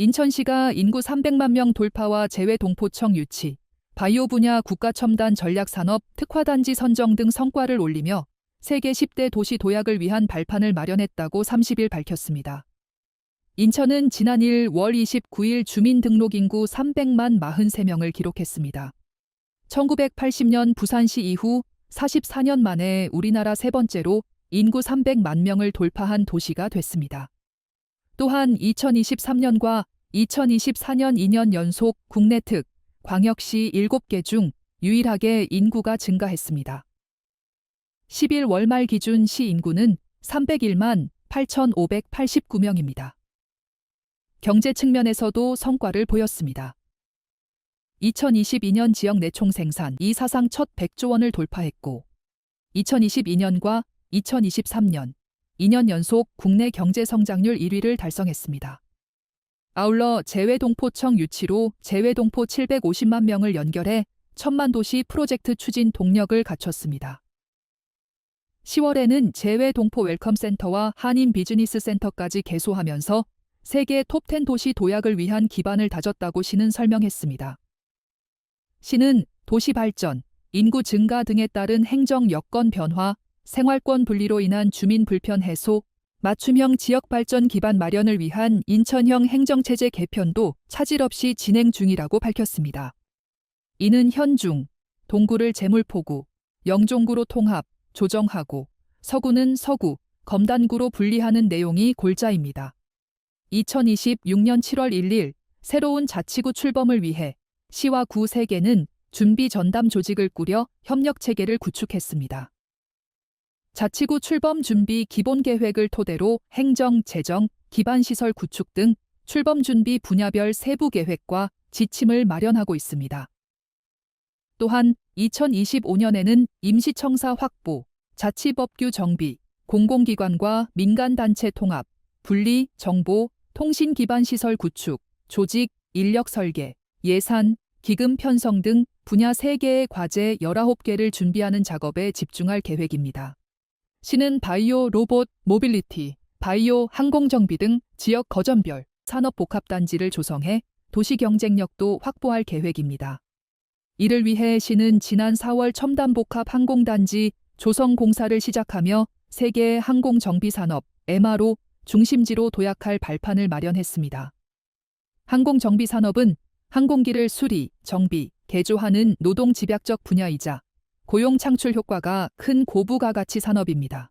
인천시가 인구 300만 명 돌파와 재외 동포청 유치, 바이오 분야 국가 첨단 전략 산업 특화단지 선정 등 성과를 올리며 세계 10대 도시 도약을 위한 발판을 마련했다고 30일 밝혔습니다. 인천은 지난 1월 29일 주민등록 인구 300만 43명을 기록했습니다. 1980년 부산시 이후 44년 만에 우리나라 세 번째로 인구 300만 명을 돌파한 도시가 됐습니다. 또한 2023년과 2024년 2년 연속 국내 특, 광역시 7개 중 유일하게 인구가 증가했습니다. 10일 월말 기준 시 인구는 301만 8,589명입니다. 경제 측면에서도 성과를 보였습니다. 2022년 지역 내총 생산 이 사상 첫 100조 원을 돌파했고 2022년과 2023년 2년 연속 국내 경제 성장률 1위를 달성했습니다. 아울러 재외동포청 유치로 재외동포 750만 명을 연결해 천만 도시 프로젝트 추진 동력을 갖췄습니다. 10월에는 재외동포 웰컴센터와 한인 비즈니스 센터까지 개소하면서 세계 톱10 도시 도약을 위한 기반을 다졌다고 시는 설명했습니다. 시는 도시 발전, 인구 증가 등에 따른 행정 여건 변화, 생활권 분리로 인한 주민 불편 해소, 맞춤형 지역 발전 기반 마련을 위한 인천형 행정체제 개편도 차질 없이 진행 중이라고 밝혔습니다. 이는 현중, 동구를 재물포구, 영종구로 통합, 조정하고 서구는 서구, 검단구로 분리하는 내용이 골자입니다. 2026년 7월 1일 새로운 자치구 출범을 위해 시와 구 3개는 준비 전담 조직을 꾸려 협력 체계를 구축했습니다. 자치구 출범 준비 기본 계획을 토대로 행정, 재정, 기반 시설 구축 등 출범 준비 분야별 세부 계획과 지침을 마련하고 있습니다. 또한 2025년에는 임시청사 확보, 자치법규 정비, 공공기관과 민간단체 통합, 분리, 정보, 통신 기반 시설 구축, 조직, 인력 설계, 예산, 기금 편성 등 분야 3개의 과제 19개를 준비하는 작업에 집중할 계획입니다. 시는 바이오 로봇, 모빌리티, 바이오 항공정비 등 지역 거점별 산업복합단지를 조성해 도시 경쟁력도 확보할 계획입니다. 이를 위해 시는 지난 4월 첨단복합 항공단지 조성 공사를 시작하며 세계 항공정비산업 MRO 중심지로 도약할 발판을 마련했습니다. 항공정비산업은 항공기를 수리, 정비, 개조하는 노동 집약적 분야이자 고용 창출 효과가 큰 고부가 가치 산업입니다.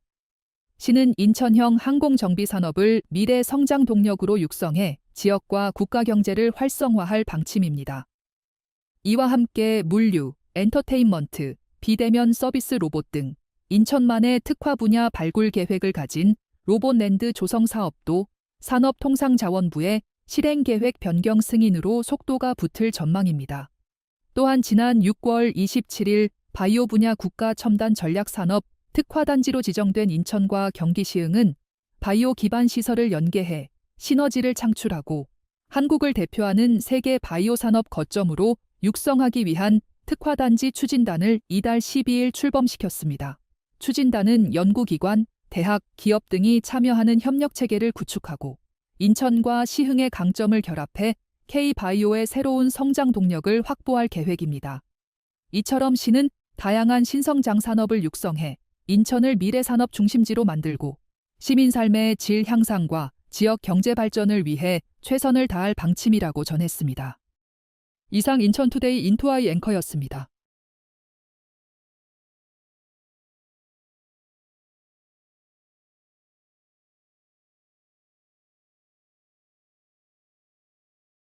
시는 인천형 항공정비 산업을 미래 성장 동력으로 육성해 지역과 국가 경제를 활성화할 방침입니다. 이와 함께 물류, 엔터테인먼트, 비대면 서비스 로봇 등 인천만의 특화 분야 발굴 계획을 가진 로봇랜드 조성 사업도 산업통상자원부의 실행 계획 변경 승인으로 속도가 붙을 전망입니다. 또한 지난 6월 27일 바이오 분야 국가 첨단 전략 산업 특화단지로 지정된 인천과 경기시흥은 바이오 기반 시설을 연계해 시너지를 창출하고 한국을 대표하는 세계 바이오 산업 거점으로 육성하기 위한 특화단지 추진단을 이달 12일 출범시켰습니다. 추진단은 연구기관, 대학, 기업 등이 참여하는 협력 체계를 구축하고 인천과 시흥의 강점을 결합해 K바이오의 새로운 성장 동력을 확보할 계획입니다. 이처럼 시는 다양한 신성장 산업을 육성해 인천을 미래 산업 중심지로 만들고 시민 삶의 질 향상과 지역 경제 발전을 위해 최선을 다할 방침이라고 전했습니다. 이상 인천투데이 인투아이 앵커였습니다.